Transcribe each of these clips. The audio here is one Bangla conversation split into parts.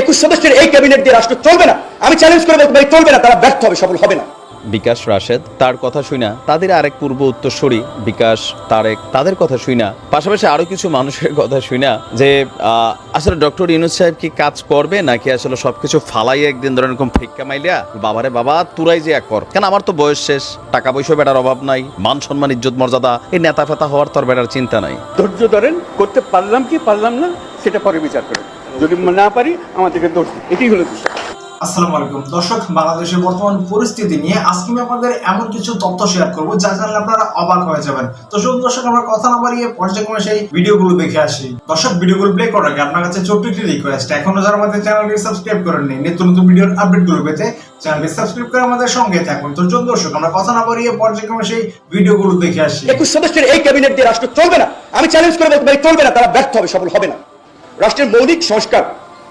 একুশ সদস্যের এই ক্যাবিনেট দিয়ে রাষ্ট্র চলবে না। আমি চ্যালেঞ্জ করে বলতে পারি চলবে না তারা ব্যর্থ হবে সফল হবে না। বিকাশ রাশেদ তার কথা শুনা তাদের আরেক পূর্ব উত্তরসূরি বিকাশ তারেক তাদের কথা শুনা পাশাপাশি আরও কিছু মানুষের কথা শুনা যে আসলে ডক্টর ইউনুস সাহেব কি কাজ করবে নাকি আসলে সবকিছু ফালাই একদিন ধরে এরকম ফিক্কা মাইলিয়া বাবারে বাবা তুরাই যে এক কর। কেন আমার তো বয়স শেষ টাকা পয়সা বেটার অভাব নাই মান সম্মান ইজ্জত মর্যাদা এই নেতা ফেতা হওয়ার তোর বেটার চিন্তা নাই। ধৈর্য ধরেন করতে পারলাম কি পারলাম না সেটা পরে বিচার করেন। যদি না পারি আমাদেরকে দোষ। এটাই হলো বিষয়। আসসালামু আলাইকুম। দর্শক বাংলাদেশের বর্তমান পরিস্থিতি নিয়ে আজকে আমি আপনাদের এমন কিছু তথ্য শেয়ার করব যা জানলে আপনারা অবাক হয়ে যাবেন। তো শুধু দর্শক আমরা কথা না বাড়িয়ে পর্যায়ক্রমে সেই ভিডিওগুলো দেখে আসি। দর্শক ভিডিওগুলো প্লে করার আগে আপনার কাছে ছোট্ট একটি রিকোয়েস্ট এখনও যারা আমাদের চ্যানেলটি সাবস্ক্রাইব করেননি নিত্য নতুন ভিডিওর আপডেটগুলো পেতে চ্যানেলটি সাবস্ক্রাইব করে আমাদের সঙ্গে থাকুন। তো চলুন দর্শক আমরা কথা না বাড়িয়ে পর্যায়ক্রমে সেই ভিডিওগুলো দেখে আসি। একুশ সদস্যের এই ক্যাবিনেট দিয়ে রাষ্ট্র চলবে না। আমি চ্যালেঞ্জ করে বলতে পারি চলবে না তারা ব্যর্থ হবে সফল হবে না। রাষ্ট্রের মৌলিক সংস্কার,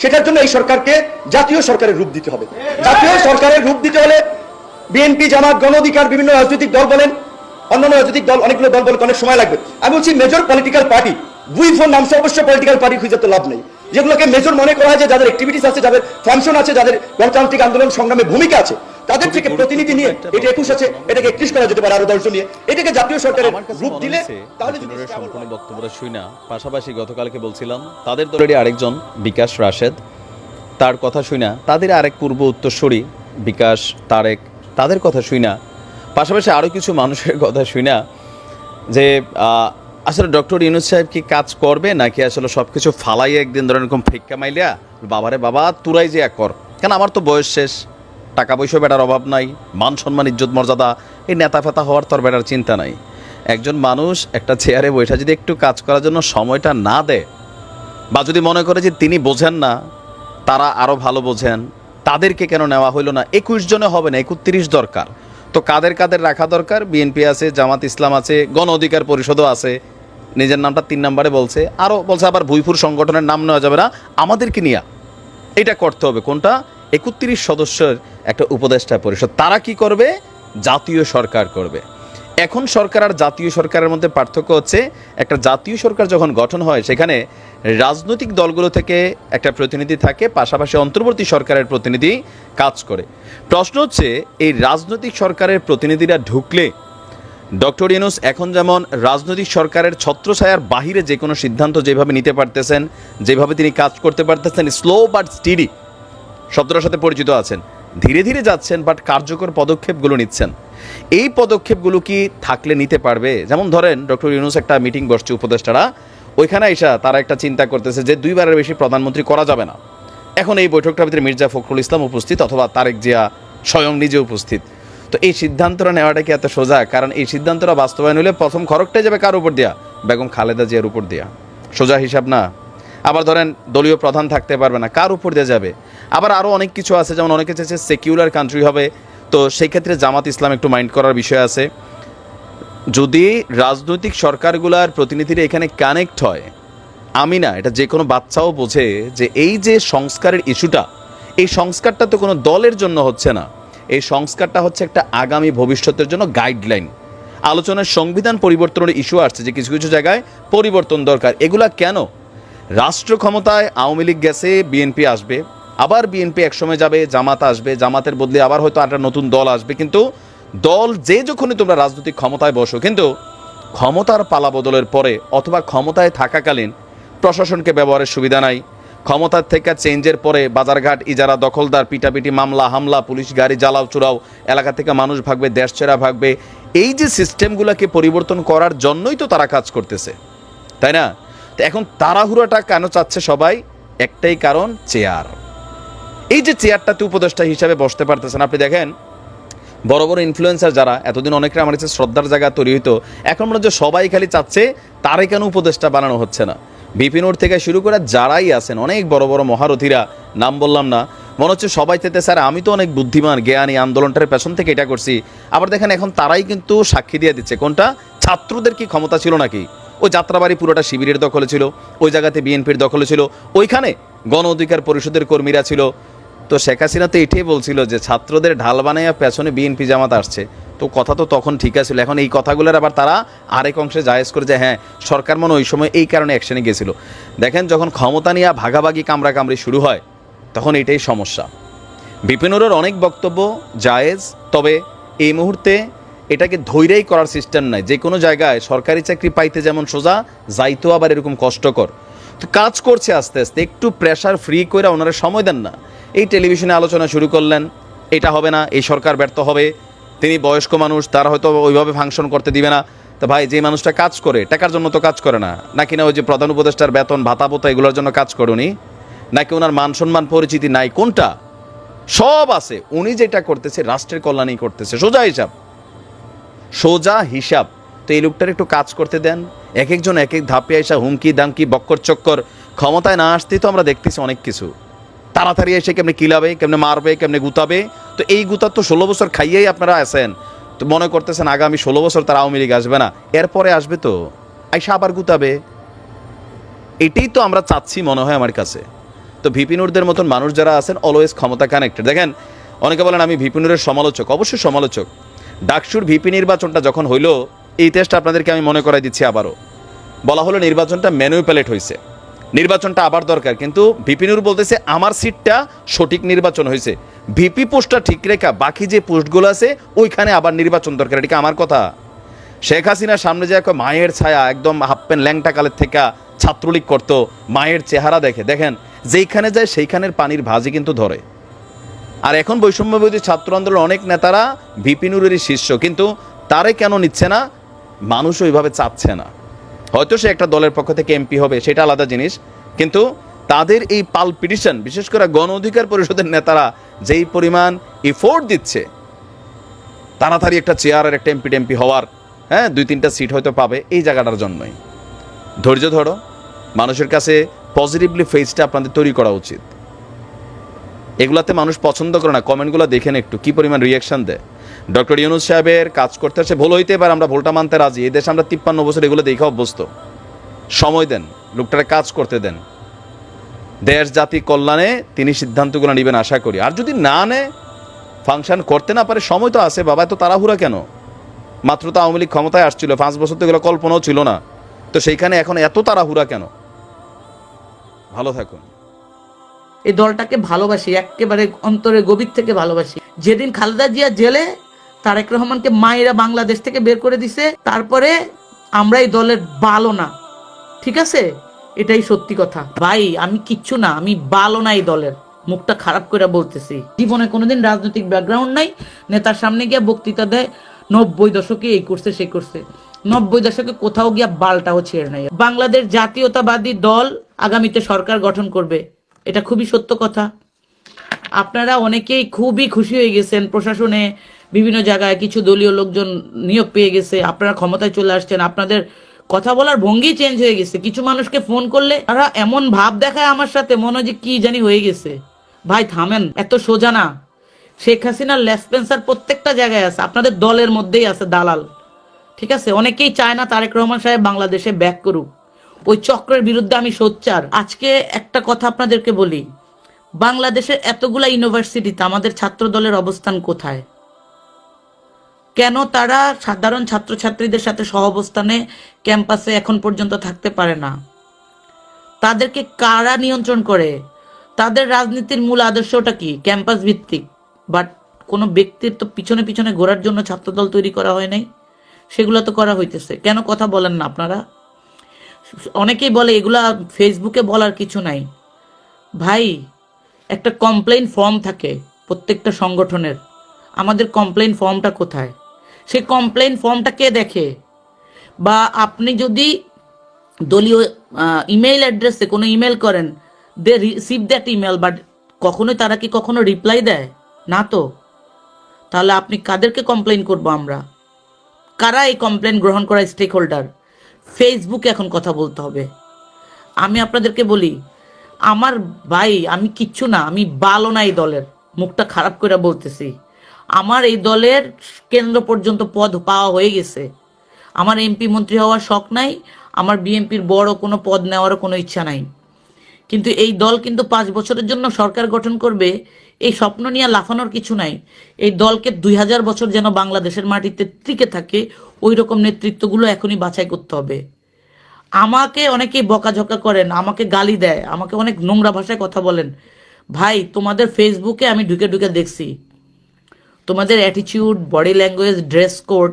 সেটার জন্য এই সরকারকে জাতীয় সরকারের রূপ দিতে হবে। জাতীয় সরকারের রূপ দিতে হলে বিএনপি জামাত, গণ অধিকার, বিভিন্ন রাজনৈতিক দল বলেন, অন্যান্য রাজনৈতিক দল, অনেকগুলো দল বলেন অনেক সময় লাগবে। আমি বলছি মেজর পলিটিক্যাল পার্টি দুই ফোন নামছে অবশ্য পলিটিক্যাল পার্টি খুঁজে তো লাভ নেই। যেগুলোকে মেজর মনে করা হয় যে যাদের অ্যাক্টিভিটিস আছে, যাদের ফাংশন আছে, যাদের গণতান্ত্রিক আন্দোলন সংগ্রামে ভূমিকা আছে তাদের থেকে প্রতিনিধি নিয়ে এটা একুশ আছে এটাকে একত্রিশ করা যেতে পারে আরও দশজন নিয়ে। এটাকে জাতীয় সরকারের রূপ দিলে তাহলে সম্পূর্ণ বক্তব্যটা শুই না। পাশাপাশি গতকালকে বলছিলাম তাদের দলেরই আরেকজন বিকাশ রাশেদ তার কথা শুই না। তাদের আরেক পূর্ব উত্তরসূরি বিকাশ তারেক তাদের কথা শুই না। পাশাপাশি আরও কিছু মানুষের কথা শুই না যে আহ, আসলে ডক্টর ইউনুস সাহেব কি কাজ করবে? নাকি আসলে সব কিছু ফালাই একদিন ধরে এরকম ফিক্কা মাইলিয়া বাবারে বাবা তুরাই যে এক কর। কেন আমার তো বয়স শেষ। টাকা পয়সা বেটার অভাব নাই মান সম্মান ইজ্জত, মর্যাদা এই নেতা ফেতা হওয়ার তোর বেটার চিন্তা নাই। একজন মানুষ একটা চেয়ারে বৈঠা যদি একটু কাজ করার জন্য সময়টা না দেয়, বা যদি মনে করে যে তিনি বোঝেন না, তারা আরও ভালো বোঝেন, তাদেরকে কেন নেওয়া হইল না? একুশ জনে হবে না একত্রিশ দরকার। তো কাদের কাদের রাখা দরকার? বিএনপি আছে, জামাত ইসলাম আছে, গণ অধিকার পরিষদও আছে। নিজের নামটা তিন নম্বরে বলছে। আরও বলছে আবার ভুইপুর সংগঠনের নাম নেওয়া যাবে না। আমাদেরকে নিয়ে। এটা করতে হবে। কোনটা? একত্রিশ সদস্যের একটা উপদেষ্টা পরিষদ। তারা কি করবে? জাতীয় সরকার করবে। এখন সরকার আর জাতীয় সরকারের মধ্যে পার্থক্য হচ্ছে, একটা জাতীয় সরকার যখন গঠন হয়, সেখানে রাজনৈতিক দলগুলো থেকে একটা প্রতিনিধি থাকে, পাশাপাশি অন্তর্বর্তী সরকারের প্রতিনিধি কাজ করে। প্রশ্ন হচ্ছে, এই রাজনৈতিক সরকারের প্রতিনিধিরা ঢুকলে, ডক্টর ইউনুস এখন যেমন রাজনৈতিক সরকারের ছত্রছায়ার বাহিরে যে কোনো সিদ্ধান্ত যেভাবে নিতে পারতেছেন, যেভাবে তিনি কাজ করতে পারতেছেন, স্লো বাট স্টিডি শব্দটার সাথে পরিচিত আছেন। ধীরে ধীরে যাচ্ছেন বাট কার্যকর পদক্ষেপগুলো নিচ্ছেন। এই পদক্ষেপগুলো কি থাকলে নিতে পারবে? যেমন ধরেন, ডক্টর ইউনুস একটা মিটিং বসছে উপদেষ্টারা। ওইখানে এসা তারা একটা চিন্তা করতেছে যে দুইবারের বেশি প্রধানমন্ত্রী করা যাবে না। এখন এই বৈঠকটার ভিতরে মির্জা ফখরুল ইসলাম উপস্থিত অথবা তারেক জিয়া স্বয়ং নিজে উপস্থিত। তো এই সিদ্ধান্তটা নেওয়াটা কি এত সোজা? কারণ এই সিদ্ধান্তটা বাস্তবায়ন হলে প্রথম খরকটাই যাবে কার উপর দেয়া? বেগম খালেদা জিয়ার উপর দেয়া। সোজা হিসাব না? আবার ধরেন দলীয় প্রধান থাকতে পারবে না, কার উপর দিয়ে যাবে? আবার আরও অনেক কিছু আছে, যেমন অনেকে চাইছে সেকিউলার কান্ট্রি হবে, তো সেই ক্ষেত্রে জামাত ইসলাম একটু মাইন্ড করার বিষয় আছে। যদি রাজনৈতিক সরকারগুলার প্রতিনিধিরা এখানে কানেক্ট হয়, আমি না, এটা যে কোনো বাচ্চাও বোঝে যে এই যে সংস্কারের ইস্যুটা, এই সংস্কারটা তো কোনো দলের জন্য হচ্ছে না। এই সংস্কারটা হচ্ছে একটা আগামী ভবিষ্যতের জন্য গাইডলাইন আলোচনার সংবিধান পরিবর্তনের ইস্যু আসছে যে কিছু কিছু জায়গায় পরিবর্তন দরকার। এগুলা কেন? রাষ্ট্র ক্ষমতায় আওয়ামী লীগ গেছে, বিএনপি আসবে। আবার বিএনপি একসময় যাবে, জামাত আসবে। জামাতের বদলে আবার হয়তো একটা নতুন দল আসবে। কিন্তু দল যে যখনই তোমরা রাজনৈতিক ক্ষমতায় বসো, কিন্তু ক্ষমতার পালা বদলের পরে অথবা ক্ষমতায় থাকাকালীন প্রশাসনকে ব্যবহারের সুবিধা নাই। ক্ষমতার থেকে চেঞ্জের পরে বাজারঘাট ইজারা, দখলদার, পিটাপিটি মামলা, হামলা, পুলিশ গাড়ি জ্বালাও, চুরাও, এলাকা থেকে মানুষ ভাগবে, দেশ ছেড়া ভাগবে। এই যে সিস্টেমগুলোকে পরিবর্তন করার জন্যই তো তারা কাজ করতেছে। তাই না? তো এখন তাড়াহুড়োটা কেন চাচ্ছে সবাই? একটাই কারণ, চেয়ার। এই যে চেয়ারটাতে উপদেষ্টা হিসাবে বসতে পারতেছেন, আপনি দেখেন, বড় বড় ইনফ্লুয়েন্সার যারা, এতদিন অনেকরা আমার কাছে শ্রদ্ধার জায়গা তৈরি হইতো, এখন মনে হচ্ছে সবাই খালি চাচ্ছে, তারে কেন উপদেষ্টা বানানো হচ্ছে না? বিপিনোর থেকে শুরু করে যারাই আছেন, অনেক বড় বড় মহারথীরা, নাম বললাম না, মনে হচ্ছে সবাই চেতে স্যার, আমি তো অনেক বুদ্ধিমান, জ্ঞানী, আন্দোলনটার পেছন থেকে এটা করছি। আবার দেখেন, এখন তারাই কিন্তু সাক্ষী দিয়ে দিচ্ছে। কোনটা? ছাত্রদের কি ক্ষমতা ছিল নাকি? ওই যাত্রাবাড়ি পুরোটা শিবিরের দখলে ছিল, ওই জায়গাতে বিএনপির দখলে ছিল, ওইখানে গণ অধিকার পরিষদের কর্মীরা ছিল। তো শেখ হাসিনা তো এটাই বলছিল যে ছাত্রদের ঢাল বানাইয়া পেছনে বিএনপি জামাত আসছে। তো কথা তো তখন ঠিক আছিল, এখন এই কথাগুলোর আবার তারা আরেক অংশে জায়েজ করে যে হ্যাঁ সরকার মনে ওই সময় এই কারণে অ্যাকশনে গেছিল। দেখেন যখন ক্ষমতা নিয়ে ভাগাভাগি কামড়া কামড়ি শুরু হয়, তখন এটাই সমস্যা। বিপিনুরের অনেক বক্তব্য জায়েজ, তবে এই মুহূর্তে এটাকে ধৈর্যই করার সিস্টেম নাই। যে কোনো জায়গায় সরকারি চাকরি পাইতে যেমন সোজা, যাইতেও আবার এরকম কষ্টকর। তো কাজ করছে আস্তে আস্তে, একটু প্রেশার ফ্রি করে ওনারা সময় দেন না। এই টেলিভিশনে আলোচনা শুরু করলেন, এটা হবে না, এই সরকার ব্যর্থ হবে। তিনি বয়স্ক মানুষ, তারা হয়তো ওইভাবে ফাংশন করতে দিবে না। তো ভাই, যে মানুষটা কাজ করে, টাকার জন্য তো কাজ করে না। নাকি না ওই যে প্রধান উপদেষ্টার বেতন, ভাতা পোতা এগুলোর জন্য কাজ করে উনি নাকি ওনার মান সম্মান পরিচিতি নাই? কোনটা? সব আছে। উনি যেটা করতেছে, রাষ্ট্রের কল্যাণেই করতেছে। সোজা হিসাব। সোজা হিসাব। তো এই লোকটার একটু কাজ করতে দেন। এক একজন এক এক ধাপে আসা হুমকি, দামকি, বক্কর চক্কর ক্ষমতায় না আসতেই তো আমরা দেখতেছি অনেক কিছু। তাড়াতাড়ি এসে কেমনে কিলাবে, কেমনে মারবে, কেমনে গুতাবে? তো এই গুতার তো ষোলো বছর খাইয়েই আপনারা আছেন। তো মনে করতেছেন আগামী ষোলো বছর তার আওয়ামী লীগ আসবে না। এরপরে আসবে তো। আইসা আবার গুতাবে। এটাই তো আমরা চাচ্ছি মনে হয় আমার কাছে। তো ভিপিনুরদের মতন মানুষ যারা আছেন অলওয়েজ ক্ষমতা কানেক্টেড দেখেন, অনেকে বলেন আমি ভিপিনুরের সমালোচক। অবশ্যই সমালোচক। ডাকসুর ভিপি নির্বাচনটা যখন হইল, এই টেস্টটা আপনাদেরকে আমি মনে করাই দিচ্ছি আবারও। বলা হলো নির্বাচনটা ম্যানুপ্যালেট হয়েছে নির্বাচনটা আবার দরকার, কিন্তু ভিপিনুর বলতেছে, আমার সিটটা সঠিক নির্বাচন হয়েছে ভিপি পোস্টটা ঠিক রেখা, বাকি যে পোস্টগুলো আছে, ওইখানে আবার নির্বাচন দরকার। এটা আমার কথা? শেখ হাসিনার সামনে যে এক মায়ের ছায়া, একদম হাফ প্যান্ট ল্যাংটা কালের থেকে ছাত্রলীগ করতো, মায়ের চেহারা দেখে। দেখেন, যেইখানে যায় সেইখানের পানির ভাজি কিন্তু ধরে। আর এখন বৈষম্যবিরোধী ছাত্র আন্দোলন অনেক নেতারা ভিপিনুরেরই শিষ্য, কিন্তু তারে কেন নিচ্ছে না? মানুষ ওইভাবে চাচ্ছে না। হয়তো সে একটা দলের পক্ষ থেকে এমপি হবে, সেটা আলাদা জিনিস, কিন্তু তাদের এই পাল পিটিশন, বিশেষ করে গণ অধিকার পরিষদের নেতারা যেই পরিমাণ ইফোর্ট দিচ্ছে, তাড়াতাড়ি একটা চেয়ারের একটা এমপি টেমপি হওয়ার হ্যাঁ দুই তিনটা সিট হয়তো পাবে এই জায়গাটার জন্যই। ধৈর্য ধরো, মানুষের কাছে পজিটিভলি ফেসটা আপনাদের তৈরি করা উচিত। এগুলাতে মানুষ পছন্দ করে না। কমেন্টগুলো দেখেন একটু, কি পরিমাণ রিয়াকশন দেয়। ডক্টর ইউনুস সাহেবের কাজ করতে আসে, ভুল হইতে পারে, আমরা ভুলটা মানতে রাজি। এই দেশে আমরা তিপ্পান্ন বছর এগুলো দেখে অভ্যস্ত। সময় দেন, লোকটারে কাজ করতে দেন। দেশ, জাতি কল্যাণে তিনি সিদ্ধান্তগুলো নেবেন, আশা করি। আর যদি না নেয় ফাংশন করতে না পারে, সময় তো আছে, বাবা তো তাড়াহুড়া কেন? মাত্র তো আওয়ামী লীগ ক্ষমতায় আসছিল, পাঁচ বছর তো এগুলো কল্পনাও ছিল না। তো সেইখানে এখন এত তাড়াহুড়া কেন? ভালো থাকুন। এই দলটাকে ভালোবাসি, একেবারে অন্তরে গভীর থেকে ভালোবাসি। যেদিন খালেদা জিয়া জেলে, তারেক রহমানকে মায়েরা বাংলাদেশ থেকে বের করে দিছে, তারপরে আমরা এই দলের বালো না। ঠিক আছে? এটাই সত্যি কথা। ভাই, আমি কিচ্ছু না, আমি বালো না এই দলের। মুখটা খারাপ করে বলতেছি। জীবনে কোনোদিন রাজনৈতিক ব্যাকগ্রাউন্ড নাই, নেতার সামনে গিয়ে বক্তৃতা দেয়, নব্বই দশকে এই করছে, সেই করছে। নব্বই দশকে কোথাও গিয়া বালটাও ছেড়ে নাই। বাংলাদেশ জাতীয়তাবাদী দল আগামীতে সরকার গঠন করবে। এটা খুবই সত্য কথা। আপনারা অনেকেই খুবই খুশি হয়ে গেছেন, প্রশাসনে বিভিন্ন জায়গায় কিছু দলীয় লোকজন নিয়োগ পেয়ে গেছে, আপনারা ক্ষমতায় চলে আসছেন, আপনাদের কথা বলার ভঙ্গি চেঞ্জ হয়ে গেছে। কিছু মানুষকে ফোন করলে তারা এমন ভাব দেখায় আমার সাথে, মনে হয় যে কি জানি হয়ে গেছে। ভাই, থামেন, এত সোজা না। শেখ হাসিনার লেসপেন্সার প্রত্যেকটা জায়গায় আছে, আপনাদের দলের মধ্যেই আছে দালাল। ঠিক আছে? অনেকেই চায় না তারেক রহমান সাহেব বাংলাদেশে ব্যাক করুক। ওই চক্রের বিরুদ্ধে আমি সোচ্চার। আজকে একটা কথা আপনাদেরকে বলি। বাংলাদেশের এতগুলা ইউনিভার্সিটিতে আমাদের ছাত্র দলের অবস্থান কোথায়? কেন তারা সাধারণ ছাত্রছাত্রীদের সাথে সহাবস্থানে ক্যাম্পাসে এখন পর্যন্ত থাকতে পারে না? তাদেরকে কারা নিয়ন্ত্রণ করে? তাদের রাজনীতির মূল আদর্শটা কি? ক্যাম্পাস ভিত্তিক। বাট কোনো ব্যক্তির তো পিছনে পিছনে ঘোরার জন্য ছাত্রদল তৈরি করা হয় নাই? সেগুলো তো করা হইতেছে। কেন কথা বলেন না আপনারা? অনেকেই বলে, এগুলা ফেসবুকে বলার কিছু নাই। ভাই, একটা কমপ্লেন ফর্ম থাকে প্রত্যেকটা সংগঠনের। আমাদের কমপ্লেন ফর্মটা কোথায়? সেই কমপ্লেন ফর্মটা কে দেখে? বা আপনি যদি দলীয় ইমেইল অ্যাড্রেসে কোনো ইমেল করেন, they receive that email but কখনোই তারা কি কখনো রিপ্লাই দেয়? না তো। তাহলে আপনি কাদেরকে কমপ্লেন করব আমরা? কারা এই কমপ্লেন গ্রহণ করা স্টেক হোল্ডার ফেসবুকে এখন কথা বলতে হবে। আমি আপনাদেরকে বলি, আমার ভাই, আমি কিচ্ছু না, আমি বালো না এই দলের। মুখটা খারাপ করে বলতেছি। আমার এই দলের কেন্দ্র পর্যন্ত পদ পাওয়া হয়ে গেছে। আমার এমপি মন্ত্রী হওয়ার শখ নাই, আমার বিএনপির বড় কোনো পদ নেওয়ারও কোনো ইচ্ছা নাই। কিন্তু এই দল কিন্তু পাঁচ বছরের জন্য সরকার গঠন করবে, এই স্বপ্ন নিয়ে লাফানোর কিছু নাই। এই দলকে দুই হাজার বছর যেন বাংলাদেশের মাটিতে টিকে থাকে ওই রকম নেতৃত্বগুলো এখনই বাছাই করতে হবে। আমাকে অনেকেই বকাঝকা করেন, আমাকে গালি দেয়, আমাকে অনেক নোংরা ভাষায় কথা বলেন। ভাই, তোমাদের ফেসবুকে আমি ঢুকে ঢুকে দেখছি। তোমাদের অ্যাটিচিউড বডি ল্যাঙ্গুয়েজ ড্রেস কোড